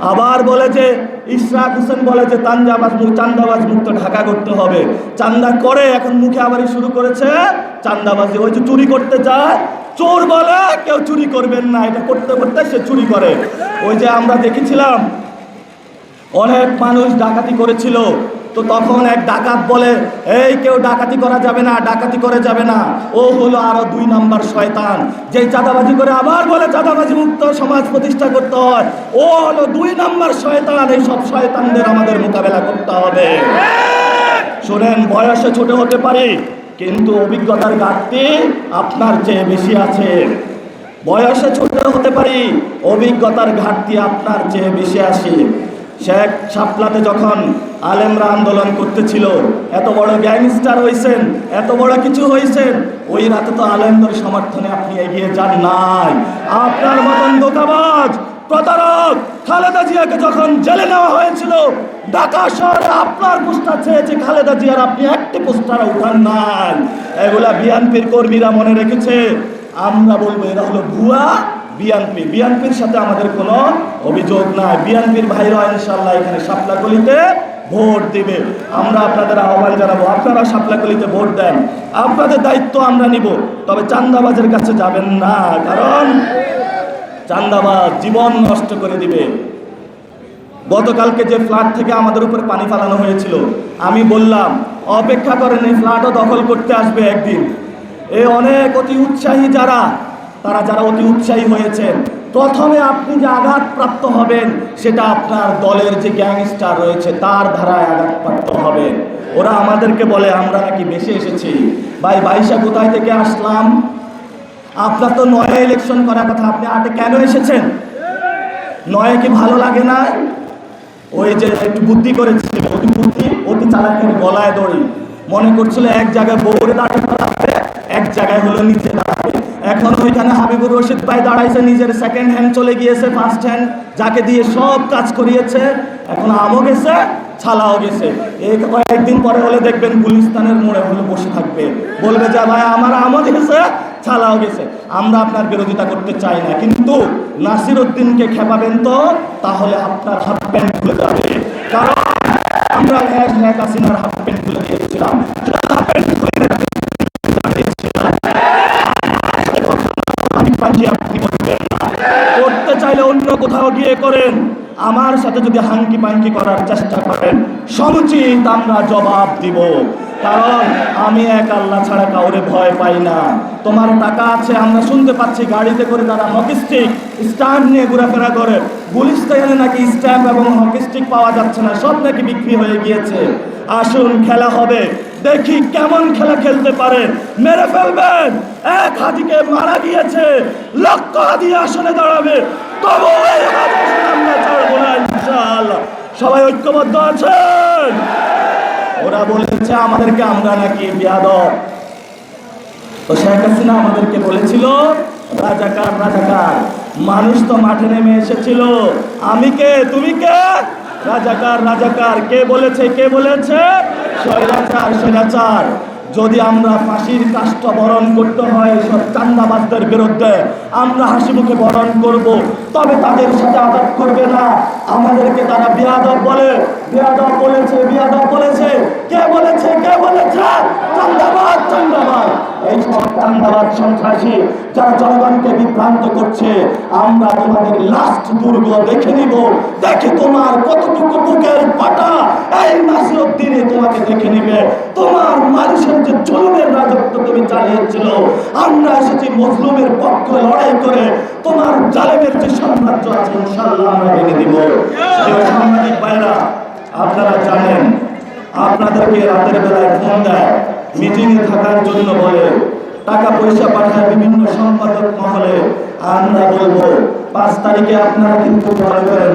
আবার বলেছে ইশরাক হোসেন বলেছে তাঞ্জাবাজ চান্দাবাজ মুক্ত ঢাকা করতে হবে। চান্দা করে এখন মুখে আবারই শুরু করেছে। চান্দাবাজি ওই যে চুরি করতে যায়। চোর বলে, কেউ চুরি করবেন না, এটা করতে করতে সে চুরি করে। ওই যে আমরা দেখেছিলাম, অনেক মানুষ ডাকাতি করেছিল। তো তখন এক ডাকাত বলে, এই কেউ ডাকাতি করা যাবে না, ডাকাতি করে যাবে না। ও হলো আরও দুই নাম্বার শয়তান, যেই চাঁদাবাজি করে আবার বলে চাঁদাবাজি মুক্ত সমাজ প্রতিষ্ঠা করতে হয়। ও হলো দুই নাম্বার শয়তান, এই সব শয়তানদের আমাদের মোকাবেলা করতে হবে। শোনেন, বয়সে ছোট হতে পারি, কিন্তু অভিজ্ঞতার ঘাটতি আপনার চেয়ে বেশি আছে। বয়সে ছোট হতে পারি, অভিজ্ঞতার ঘাটতি আপনার চেয়ে বেশি আসে শেখ শাপলাতে যখন আলেমরা আন্দোলন করতেছিল, এত বড় গ্যাংস্টার হয়েছেন এত বড় কিছু হয়েছেন ওই রাতে তো আলেমদের সমর্থনে আপনি এগিয়ে যান নাই। আপনার মতন দোকাবাজ, প্রতারক খালেদা জিয়াকে যখন জেলে নেওয়া হয়েছিল, ঢাকা শহরে আপনার পোস্টার চেয়েছে খালেদা জিয়ার, আপনি একটি পোস্টার উঠান নাই। এগুলা বিএনপির কর্মীরা মনে রেখেছে, আমরা বলব এরা হলো ভুয়া বিএনপি বিএনপির সাথে আমাদের কোনো অভিযোগ নাই। বিএনপির ভাইরা ইনশাল্লাহ এখানে সাপলাকলিতে ভোট দিবে। আমরা আপনাদের আহ্বান জানাব, আপনারা সাপলাকলিতে ভোট দেন। আপনাদের দায়িত্ব আমরা নিব, তবে চান্দাবাজের কাছে যাবেন না, কারণ চান্দাবাজ জীবন নষ্ট করে দিবে। গতকালকে যে ফ্ল্যাট থেকে আমাদের উপর পানি ফালানো হয়েছিল, আমি বললাম, অপেক্ষা করেন, এই ফ্ল্যাটও দখল করতে আসবে একদিন। এ অনেক অতি উৎসাহী যারা তারা যারা অতি উৎসাহী হয়েছেন প্রথমে আপনি যে আঘাতপ্রাপ্ত হবেন, সেটা আপনার দলের যে গ্যাংস্টার রয়েছে, তার ধারায় আঘাতপ্রাপ্ত হবেন ওরা আমাদেরকে বলে, আমরা নাকি বেশি এসেছি। ভাই, বাইশা কোথায় থেকে আসলাম? আপনার তো নয় ইলেকশন করার কথা, আপনি আটে কেন এসেছেন? নয় কি ভালো লাগে না? ওই যে একটু বুদ্ধি করেছিল অতি বুদ্ধি, অতি চালাকের গলায় দড়ি। মনে করছিল এক জায়গায় বউরে দাঁড়িয়ে এক জায়গায় হলো নিচে এখন ওইখানে হাবিবুর রশিদ ভাই দাঁড়াইছে, নিজের সেকেন্ড হ্যান্ড চলে গিয়েছে ফার্স্ট হ্যান্ড যাকে দিয়ে সব কাজ করিয়েছে। এখন আমও গেছে, ছালাও গেছে। এই কয়েকদিন পরে হলে দেখবেন গুলিস্তানের মোড়ে হলে বসে থাকবে। বলবে যে, ভাই, আমার আমও গেছে, ছালাও গেছে। আমরা আপনার বিরোধিতা করতে চাই না। কিন্তু নাসির উদ্দিনকে খেপাবেন তো, তাহলে আপনার হাফ প্যান্ট খুলে যাবে। কারণ আমরা এক এক হাসিনার হাফ প্যান্ট খুলে দিয়েছিলাম আমি আপনি করবেন। করতে চাইলে অন্য কোথাও গিয়ে করেন। আমার সাথে যদি হাঙ্কি পাঙ্কি করার চেষ্টা করেন, সমুচিত আমরা জবাব দিব। কারণ আমি এক আল্লাহ ছাড়া কাউরে ভয় পাই না। তোমার টাকা আছে, আমরা শুনতে পাচ্ছি গাড়িতে করে তারা হকি স্টিক স্ট্যান্ড নিয়ে ঘোরাফেরা করে। স্টেশনে নাকি স্ট্যাম্প এবং হকি স্টিক পাওয়া যাচ্ছে না, সব নাকি বিক্রি হয়ে গিয়েছে। আসুন, খেলা হবে। দেখি কেমন খেলা খেলতে পারে। মেরে ফেলবেন। এক হাতিকে মারা গিয়েছে। লক্ষ হাতি আসনে দাঁড়াবে। তবু সবাই ঐক্যবদ্ধ আছেন? ওরা বলেছে, আমাদেরকে আমরা নাকি বিয়াদব। তো শেখ হাসিনা আমাদেরকে বলেছিল, রাজাকার রাজাকার, মানুষ তো মাঠে নেমে এসেছিল। আমি কে? তুমি কে? রাজাকার রাজাকার, কে বলেছে কে বলেছে? স্বৈরাচার স্বৈরাচার। যদি আমরা ফাঁসির কাষ্ট বরণ করতে হয় সব চান্দাবাজদের বিরুদ্ধে, আমরা হাসি মুখে বরণ করব। তবে তাদের সাথে আদাব করবে না। আমাদেরকে তারা বিয়াদব বলে। বিয়াদব বলেছে বিয়াদব বলেছে। কে বলেছে কে বলেছে? চান্দাবাদ করছে, আমরা তোমাদের লাস্ট দুর্গ দেখে নিব। দেখে তোমার কতটুকু বুকের তোমাকে দেখে নিবে। তোমার মানুষের যে জুলুমের রাজত্ব তুমি চালিয়েছিল, আমরা এসেছি মজলুমের পক্ষে লড়াই করে তোমার জালেমের যে সাম্রাজ্য আছে, ইনশাআল্লাহ আমরা ভেঙে দিব। সাংবাদিক আপনারা জানেন আপনাদেরকে রাতের বেলায় ফোন দেয় মিটিংয়ে থাকার জন্য বলে টাকা পয়সা পাঠায় বিভিন্ন সম্পাদক মহলে। আমরা বলব, পাঁচ তারিখে আপনারা কিন্তু ভালো করেন